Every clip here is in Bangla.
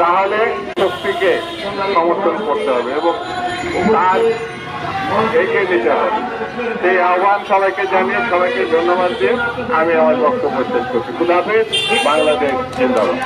তাহলে শক্তিকে সমর্থন করতে হবে এবং তার এগিয়ে নিতে হবে। সেই আহ্বান সবাইকে জানিয়ে সবাইকে ধন্যবাদ দিয়ে আমি আমার বক্তব্য শেষ করছি। খুদাফিজ বাংলাদেশ জিন্দাবাদ।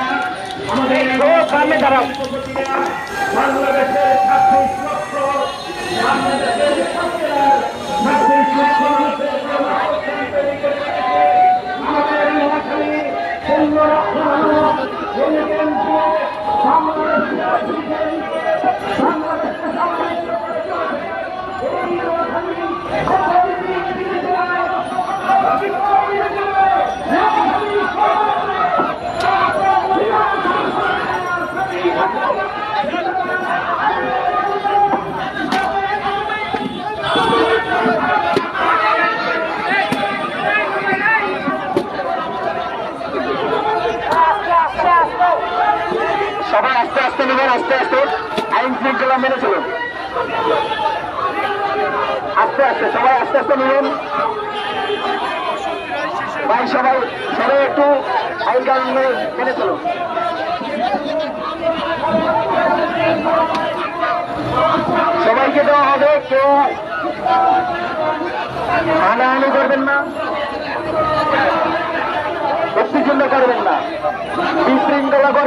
সবাই আস্তে আস্তে নেবেন, আস্তে আস্তে। আইন শৃঙ্খলা মেনে চলুন। আস্তে আস্তে, সবাই আস্তে আস্তে নেবেন। ভাই, সবাই সবাই একটু আইন কানুন মেনে- চলুন। সবাইকে দেওয়া হবে, কেউ হানাহানি করবেন না উত্তেজন্য করবেন না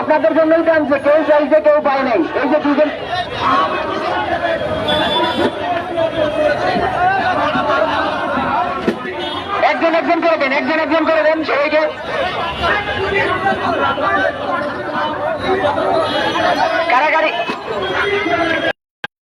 আপনাদের জন্যই টানছে কেউ চাইছে, কেউ পায় নাই। এই যে দুজন একজন একজন করে দেন, একজন একজন করে দেন, সবাইকে। কারাগারি